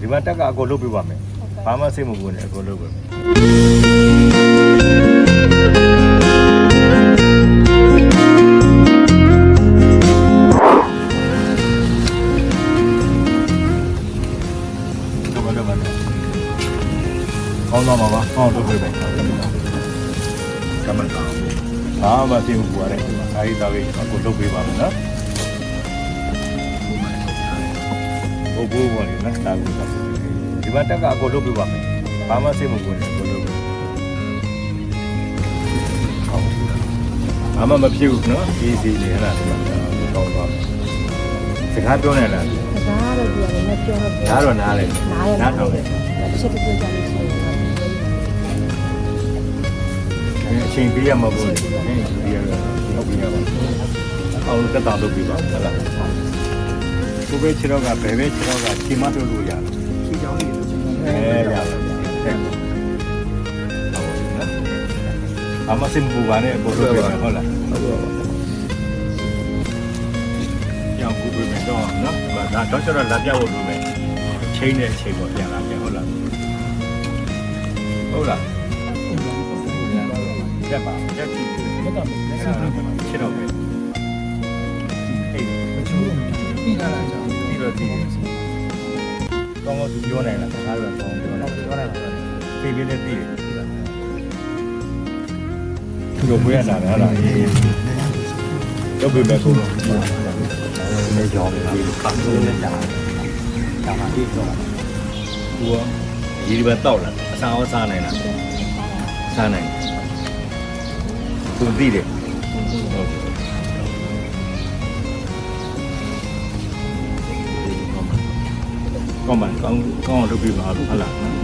ဒီမှာတက်ကအကိုလုပ်ပြပါမယ်ဘာမှစိတ်မပူနဲ့အကိုလုပ်ပဲတော့မတော့မတော့ကောင်းတော့မှာပါကောင်းတော့ပြပဲကမန်ကောင်းဘာမှစိတ်မပူရတဲ့အာရီသားပဲအကိုလုပ်ပြပါမယ်နော် ဘိုးဘိုးပေါ်လေနော်တာကူတာဒီမှာတက်ကအကိုလုပ်ပြပါမယ်ဘာမှစိတ်မပူနဲ့အကိုလုပ်ပဲဘာမှမဖြစ်ဘူးနော်အေးစီနေဟလားဒီမှာကောင်းသွားစကားပြောနေလားစကားတော့ပြောတယ်မပြောတော့ဒါတော့နားလေနားရနားထောင်လေတစ်ချက်တစ်ချက်ကြာလို့ရှိရင်တော့အချိန်ပေးရမှာပေါ့လေအချိန်ပေးရတော့ဟုတ်ပြီရပါအောင်တက်တာလုပ်ပြီးပါဟုတ်လား ကိုပဲခြေတော့ကဘယ်ပဲခြေတော့ကချိန်မပြောလို့ရတယ်ချီချောင်းလေးလို့ချင်တယ်အဲရပါတယ်တဲ့အမစင်ဘူပါနဲ့ပို့လို့ပြဟုတ်လားဟုတ်ပါပါကြောင်ကူပြမယ်တော့နော်ဒါတော့ကျတော့လာပြဖို့လိုမယ်ချိန်တဲ့အချိန်ပေါ့ပြန်လာပြန်ဟုတ်လားဟုတ်လားရက်ပါရက်ကြည့်ဘက်ကမလက်စားတယ်ခြေတော့ပဲ ပြီးလာတာကြောင့်ပြီးတော့တည်တယ်ကောင်းကောင်းသူပြောနိုင်လားစကားတော့ကောင်းပြောနိုင်ပြောနိုင်ပါလားသိပြီးလည်းတည်တယ်သူတို့ဝေးရတာလားလားတော့ပြမယ်ကိုတော့လေကြောင်းလေးပတ်လို့လည်းကြာတာမှဒီတော့သူကဒီဒီပဲတောက်လာအစားအောင်စားနိုင်လားစားနိုင်သူသိတယ် ကောင်းပါကောင်းကောင်းလုပ်ပြပါလို့ဟုတ်လားနော်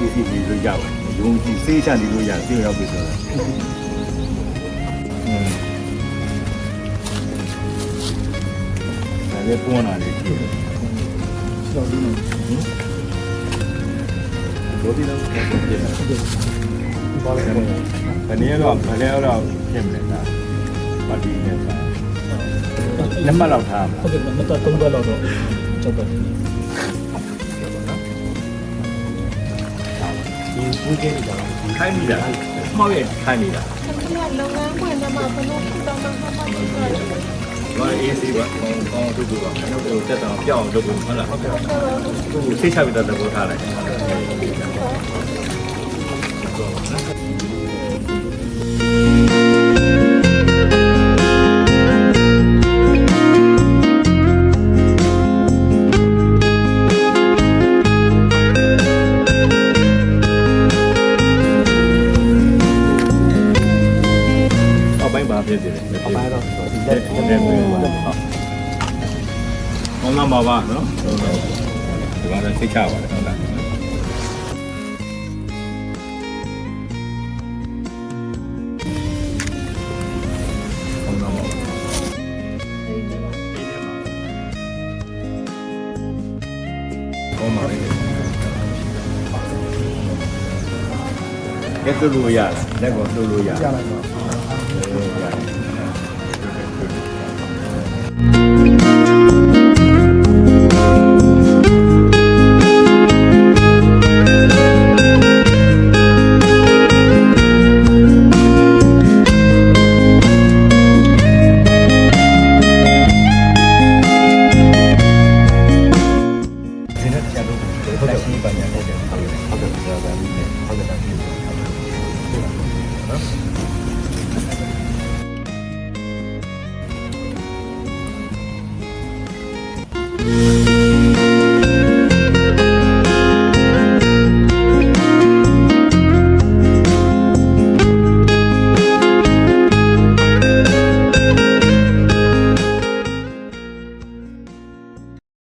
ဒီစီစီလို့ရပါတယ်ယုံကြည်စေးချနေလို့ရတယ်ပြေရောက်ပြီဆိုတော့อืมဒါလည်းပွန်းလာတယ်ကြည့်တော့ဒီနေ့ဘောဒီတော့ပြန်ပြန်ဘာလဲပေါ့ဘယ်နည်းတော့ဘယ်နည်းတော့ပြင်မလဲဒါပါတီနဲ့ကလက်မှတ်လောက်ထားမှာဟုတ်ကဲ့မတော်သုံးဘက်လောက်တော့ ချက်တော့ဒီဘူးကြီးကြတော့ခိုင်းမိတာမှောက်ရဲ့ခိုင်းမိတာကျွန်တော်လုပ်ငန်းခွင်ထဲမှာဘယ်လိုဖြစ်တော့မှမမှမပြောရဘူးဘာအေးစီပါကောင်းကောင်းလုပ်ဖို့ပါကျွန်တော်တို့တက်တော့ပြောင်းလုပ်ဖို့ဟုတ်လားဟုတ်ကဲ့သူစိတ်ချပြီးတော့သဘောထားလိုက် ကောင်းလာမှာပါနော်ဟုတ်တော့ဒီကတော့စိတ်ချပါတယ်ဟုတ်လားကောင်းလာမှာကောင်းပါလေကဲတူလို့ရလားလက်ကောတူလို့ရကြာလိုက်တော့ Thank you.